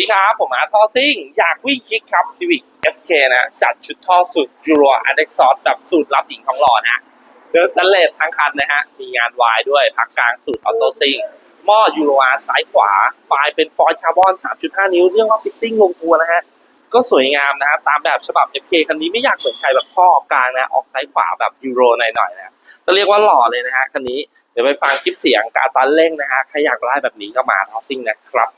ดีครับ ผมอาท่อซิ่ง อยากวิ่งคิกครับซีวิ c FK นะ จัดชุดท่อสุดยูโรอันเด็กซอสแบบสูตรรับหญิงของหล่อนะเดินสแตนเลสทั้งคันนะฮะ มีงานวายด้วยพักกลางสูตรออโต้ซิ่งหม้อยูโรอาซ้ายขวาปลายเป็นฟอยล์คาร์บอน 3.5 นิ้ว เรียกว่าฟิตติ้งลงตัวนะฮะ ก็สวยงามนะฮะตามแบบฉบับ FK คันนี้ไม่อยากเหมือนใครแบบท่อกกลางนะ ออกซ้ายขวาแบบยูโรหน่อยๆนะก็เรียกว่าหล่อเลยนะฮะคันนี้เดี๋ยวไปฟังคลิปเสียงการตันเร่งนะฮะใครอยากไล่แบบนี้ก็มาทอซิ่งนะครับ